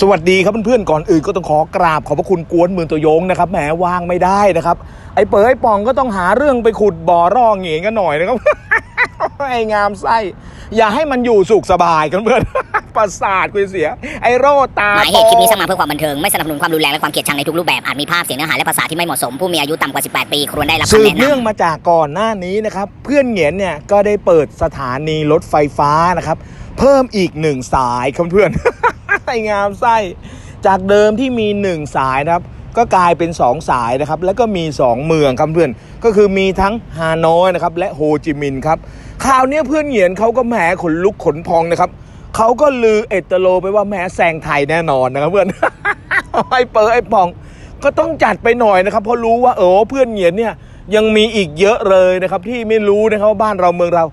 สวัสดีครับเพื่อนๆก่อนอื่นก็ต้องขอกราบขอบพระคุณกวนเมืองตัวโยงนะครับแหมวางไม่ได้นะครับไอ้เป๋ยไอ้ป่องก็ต้องหาเรื่องไปขุดบ่อร่องเหงกันหน่อยนะครับ ไอ้งามไส้อย่าให้มันอยู่สุขสบายกันเพื่อนประสาทกูจะเสีย ไอ้โรตาหมายเหตุคลิปนี้สร้างมาเพื่อความบันเทิง ไม่สนับสนุนความรุนแรงและความเกลียดชังในทุกรูปแบบ อาจมีภาพเสียงเนื้อหาและภาษาที่ไม่เหมาะสม ผู้มีอายุต่ำกว่า 18 ปีควรได้รับสืคำบแนะนำเนื่องมาจากก่อนหน้านี้นะครับเพื่อนเหงียนเนี่ยก็ได้เปิดสถานีรถไฟฟ้านะครับเพิ่มอีกหนึ่งสายครับเพื่อนไอ้ งามไส้ จากเดิมที่มี 1 สายนะครับ ก็กลายเป็น 2 สายนะครับ แล้วก็มี 2 เมืองครับเพื่อน ก็คือมีทั้งฮานอยนะครับและโฮจิมินห์ครับคราวเนี้ยเพื่อนเหงียนเขาก็แหมขนลุกขนพองนะครับเขาก็ลือเอตโลไปว่าแหมแซงไทยแน่นอนนะครับเพื่อนไอ้เปอร์ไอ้ปอง ก็ต้องจัดไปหน่อยนะครับ เพราะรู้ว่าเออเพื่อนเหงียนเนี่ยยังมีอีกเยอะเลยนะครับ ที่ไม่รู้นะครับว่าบ้านเราเมืองเรา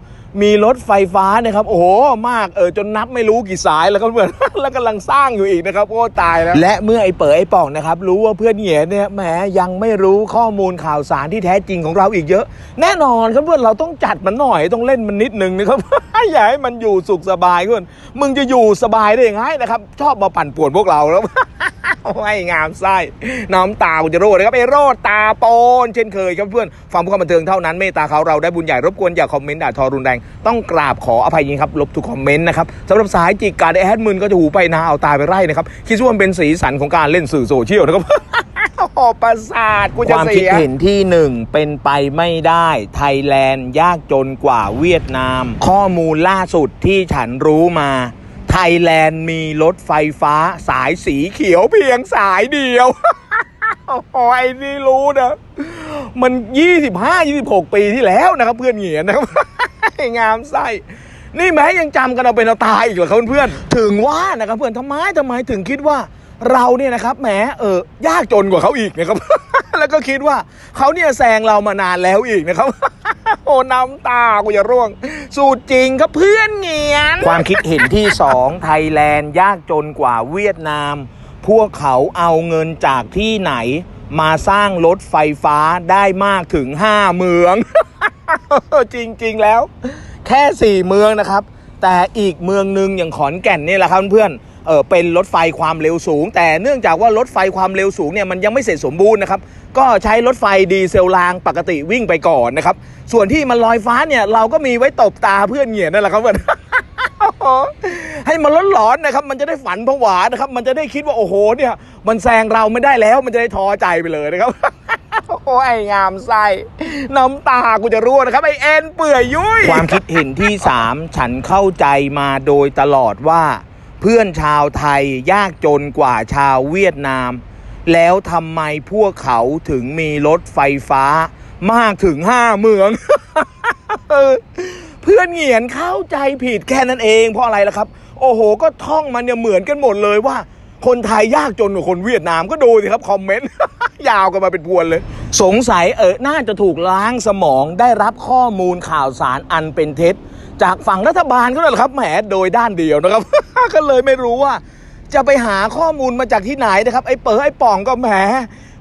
มีรถไฟฟ้านะครับ โอ้โหมากเออจนนับไม่รู้กี่สายแล้วก็เพื่อน แล้วกำลังสร้างอยู่อีกนะครับโอ้ตายแล้วและเมื่อไอ้เป๋อไอ้ป่องนะครับ รู้ว่าเพื่อนเหงียนเนี่ยแหมยังไม่รู้ข้อมูลข่าวสารที่แท้จริงของเราอีกเยอะ แน่นอนครับเพื่อนเราต้องจัดมันหน่อยต้องเล่นมันนิดนึงนะครับ อย่าให้มันอยู่สุขสบายเพื่อนมึงจะอยู่สบายได้ยังไงนะครับ ชอบมาปั่นป่วนพวกเราแล้ว โอ้ยงามไส้น้ำตาคุณจะโรดนะครับไอโรดตาโปนเช่นเคยครับเพื่อนฟังเพื่อความบันเทิงเท่านั้นเมตตาเขาเราได้บุญใหญ่รบกวนอย่าคอมเมนต์ด่าทอรุนแรงต้องกราบขออภัยจริงครับลบทุกคอมเมนต์นะครับสำหรับสายจิกการแอดมินก็จะหูไปนาเอาตาไปไร่นะครับคิดว่ามันเป็นสีสันของการเล่นสื่อโซเชียลนะครับโอ้ประสาทกูจะความคิดเห็นที่หนึ่งเป็นไปไม่ได้ ไทยแลนด์ยากจนกว่าเวียดนาม ข้อมูลล่าสุดที่ฉันรู้มา ไทยแลนด์มีรถไฟฟ้าสายสีเขียวเพียงสายเดียวโอ้ยนี่รู้นะ มัน 25 26 ปีที่แล้วนะครับ เพื่อนเหงียนนะครับงามไส้นี่แม้ยังจำกันเอาเป็นเอาตายอีกเหรอครับเพื่อนถึงว่านะครับเพื่อนทำไมทำไมถึงคิดว่าเราเนี่ยนะครับแหมเออยากจนกว่าเขาอีกนะครับ แล้วก็คิดว่าเขาเนี่ยแซงเรามานานแล้วอีกนะครับ โอ้น้ำตากูจะร่วง สูตรจริงครับเพื่อนเงียน ความคิดเห็นที่สองไทยแลนด์ยากจนกว่าเวียดนาม พวกเขาเอาเงินจากที่ไหน มาสร้างรถไฟฟ้าได้มากถึง 5 เมือง จริงๆแล้ว แค่ 4 เมืองนะครับ แต่อีกเมืองหนึ่งอย่างขอนแก่นนี่แหละครับเพื่อนเออเป็นรถไฟความเร็วสูง แต่เนื่องจากว่ารถไฟความเร็วสูงเนี่ยมันยังไม่เสร็จสมบูรณ์นะครับ ก็ใช้รถไฟดีเซลรางปกติวิ่งไปก่อนนะครับ ส่วนที่มันลอยฟ้าเนี่ยเราก็มีไว้ตบตาเพื่อนเหงียนนั่นแหละครับเพื่อนให้มันร้อนๆนะครับ มันจะได้ฝันผวานะครับ มันจะได้คิดว่าโอ้โหเนี่ย มันแซงเราไม่ได้แล้ว มันจะได้ท้อใจไปเลยนะครับโอ้ยงามไส้น้ำตากูจะรั่วนะครับไอเอ็นเปื่อยยุ่ยความคิดเห็นที่สามฉันเข้าใจมาโดยตลอดว่า เพื่อนชาวไทยยากจนกว่าชาวเวียดนาม แล้วทำไมพวกเขาถึงมีรถไฟฟ้ามากถึงห้าเมือง เพื่อนเหงียนเข้าใจผิดแค่นั้นเองเพราะอะไรล่ะครับ โอ้โห ก็ท่องมันเนี่ยเหมือนกันหมดเลยว่า คนไทยยากจนกว่าคนเวียดนามก็ดูสิครับคอมเมนต์ ยาวกันมาเป็นพวนเลย สงสัยเออน่าจะถูกล้างสมองได้รับข้อมูลข่าวสารอันเป็นเท็จ จากฝั่งรัฐบาลก็เลยครับแหมโดยด้านเดียวนะครับ ก็เลยไม่รู้ว่า จะไปหาข้อมูลมาจากที่ไหนนะครับไอ้เป๋อไอ้ป่องก็แหม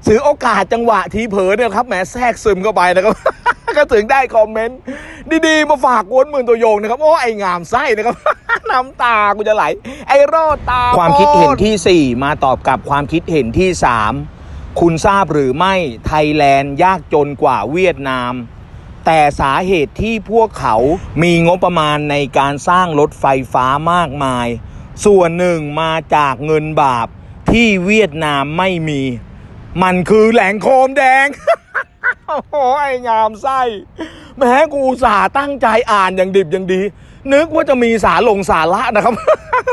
ถือโอกาสจังหวะทีเผลอเนี่ยครับแหมแทรกซึมเข้าไปนะครับก็ถึงได้คอมเมนต์ดีๆ มาฝากวนหมื่นตัวโยงนะครับ โอ้ไอ้งามไส้นะครับ น้ำตากูจะไหล ไอ้รอดตา ความคิดเห็นที่ 4 มาตอบกับความคิดเห็นที่ 3 คุณทราบหรือไม่ไทยแลนด์ยากจนกว่าเวียดนาม แต่สาเหตุที่พวกเขามีงบประมาณในการสร้างรถไฟฟ้ามากมาย ส่วนหนึ่งมาจากเงินบาปที่เวียดนามไม่มี มันคือแหล่งโคมแดง โอ้โหไอ้งามไส้แม้กูสาตั้งใจอ่านอย่างดิบอย่างดี นึกว่าจะมีสาลงสาระนะครับ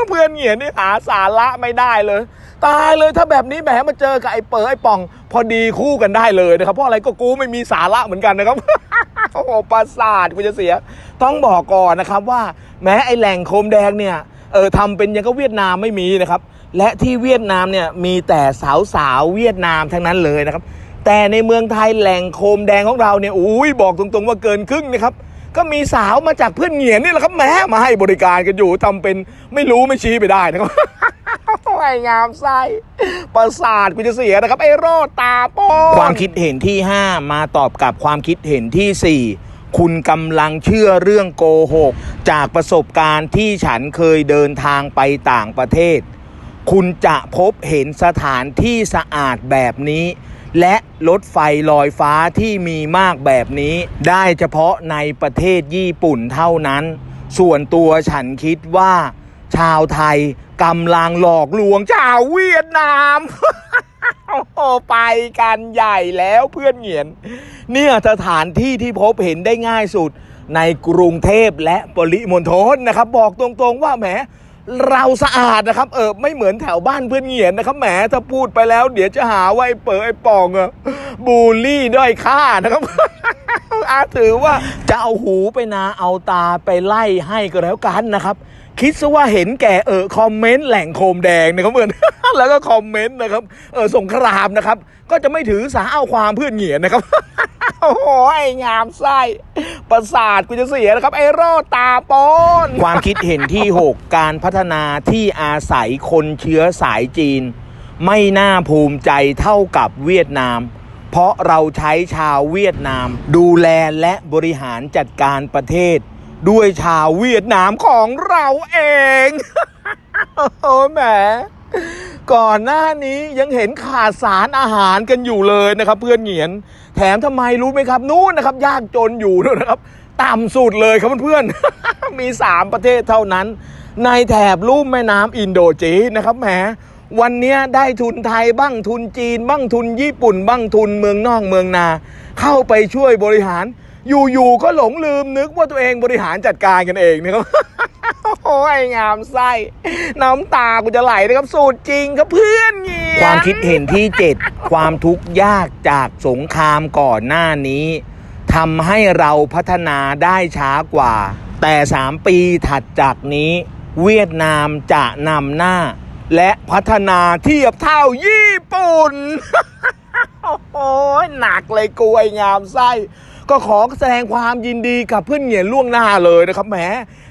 เพื่อนเหียนนี่หาสาระไม่ได้เลย ตายเลยถ้าแบบนี้แหมมาเจอกับไอ้เป๋อไอ้ป่อง พอดีคู่กันได้เลยนะครับ เพราะอะไรก็กูไม่มีสาระเหมือนกันนะครับโอ้โหประสาทกูจะเสีย ต้องบอกก่อนนะครับว่า แม้ไอ้แหล่งโคมแดงเนี่ย เออทำเป็นยังก็เวียดนามไม่มีนะครับ และที่เวียดนามเนี่ยมีแต่สาวสาวเวียดนามทั้งนั้นเลยนะครับ แต่ในเมืองไทยแหล่งโคมแดงของเราเนี่ยอุ้ยบอกตรงๆว่าเกินครึ่งนะครับก็มีสาวมาจากเพื่อนเหงียนนี่แหละครับแม้มาให้บริการกันอยู่ทำเป็นไม่รู้ไม่ชี้ไปได้นะครับไอ้งามไส้ประสาทกูจะเสียนะครับ ไอ้โรดตาโป้นความคิดเห็นที่ 5 มาตอบกับความคิดเห็นที่ 4 คุณกำลังเชื่อเรื่องโกหก จากประสบการณ์ที่ฉันเคยเดินทางไปต่างประเทศ คุณจะพบเห็นสถานที่สะอาดแบบนี้ และรถไฟลอยฟ้าที่มีมากแบบนี้ ได้เฉพาะในประเทศญี่ปุ่นเท่านั้น ส่วนตัวฉันคิดว่า ชาวไทยกำลังหลอกลวงชาวเวียดนาม โอ้ไปกันใหญ่แล้วเพื่อนเหงียน เนี่ยสถานที่ที่พบเห็นได้ง่ายสุดในกรุงเทพและปริมณฑลนะครับ บอกตรงๆว่าแหมเราสะอาดนะครับ เออไม่เหมือนแถวบ้านเพื่อนเหงียนนะครับแหมถ้าพูดไปแล้ว เดี๋ยวจะหาว่าไอ้เปิดไอ้ปองอะบูลลี่ด้อยค่านะครับ อาถือว่าจะเอาหูไปนาเอาตาไปไล่ให้ก็แล้วกันนะครับ คิดซะว่าเห็นแก่เออคอมเมนต์แหล่งโคมแดงนะครับเหมือนแล้วก็คอมเมนต์นะครับเออสงครามนะครับ ก็จะไม่ถือสาเอาความเพื่อนเหงียนนะครับโอ้โหไอ้งามไส้ประสาทกูจะเสียนะครับไอ้โรดตาปอนความคิดเห็นที่ 6 การพัฒนาที่อาศัยคนเชื้อสายจีน ไม่น่าภูมิใจเท่ากับเวียดนาม เพราะเราใช้ชาวเวียดนาม ดูแลและบริหารจัดการประเทศ ด้วยชาวเวียดนามของเราเอง โอ้แหมก่อนหน้านี้ยังเห็นขาดสารอาหารกันอยู่เลยนะครับ เพื่อนเหงียน แถมทำไมรู้ไหมครับ นู้นนะครับ ยากจนอยู่ด้วยนะครับ ต่ำสุดเลยครับเพื่อนๆมี 3 ประเทศเท่านั้น ในแถบลุ่มแม่น้ำอินโดจีนนะครับแหม วันนี้ได้ทุนไทยบ้างทุนจีน บ้างทุนญี่ปุ่น บ้างทุนเมืองนอกเมืองนา เข้าไปช่วยบริหาร อยู่ๆก็หลงลืมนึกว่าตัวเองบริหารจัดการกันเองนะครับโอ้ยงามไส้น้ำตากูจะไหลนะครับสูตรจริงครับเพื่อนเงียความคิดเห็นที่7ความทุกข์ยากจากสงครามก่อนหน้านี้ทำให้เราพัฒนาได้ช้ากว่า แต่ 3 ปีถัดจากนี้ เวียดนามจะนำหน้า และพัฒนาเทียบเท่าญี่ปุ่น โอ้ยหนักเลยกลวยงามไส้ ก็ขอแสดงความยินดีกับเพื่อนเหงียนล่วงหน้าเลยนะครับแหม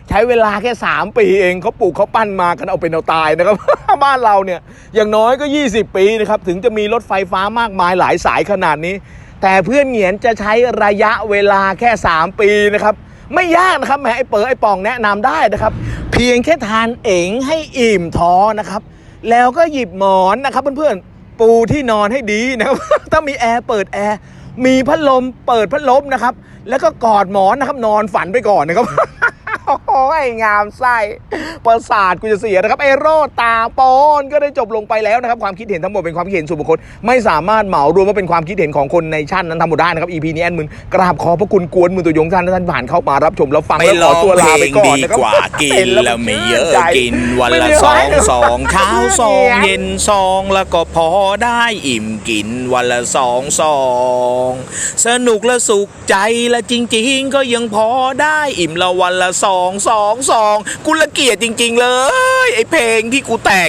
ใช้เวลาแค่ 3 ปีเองเขาปลูกเขาปั้นมากันเอาเป็นเอาตายนะครับ บ้านเราเนี่ยอย่างน้อยก็ 20 ปีนะครับ ถึงจะมีรถไฟฟ้ามากมายหลายสายขนาดนี้ แต่เพื่อนเหงียนจะใช้ระยะเวลาแค่ 3 ปีนะครับ ไม่ยากนะครับแหมไอ้เปิดไอ้ปองแนะนำได้นะครับ เพียงแค่ทานเองให้อิ่มท้อนะครับ แล้วก็หยิบหมอนนะครับเพื่อนๆปูที่นอนให้ดีนะครับถ้ามีแอร์เปิดแอร์มีพัดลมเปิดพัดลมนะครับ แล้วก็กอดหมอนนะครับนอนฝันไปก่อนนะครับ โอ้ยงามไส้ประสาทกูจะเสียนะครับไอ้โรดตาปอนก็ได้จบลงไปแล้วนะครับ ความคิดเห็นทั้งหมดเป็นความคิดเห็นส่วนบุคคลไม่สามารถเหมารวมว่าเป็นความคิดเห็นของคนในชั้นนั้นทั้งหมดได้นะครับ EP นี้แอนมึนกราบขอบพระคุณกวนมือตัวยงท่านที่ท่านผ่านเข้ามารับชมแล้วฟังไปแล้วลขอองตัวเพลลาไปงก่อนดีนะครับกว่ากินเห็แล้วไม่เยอะใจกินวันไม่ละมีสองไว้สองเช้าสองเนี่ยเย็นสองแล้วก็พอได้อิ่มกินวันละสองสองสนุกและสุขใจและจริง ๆ ก็ยังพอได้อิ่มละวันละสองสองสองกูละเกียดจริง ๆ เลย ไอเพลงที่กูแต่ง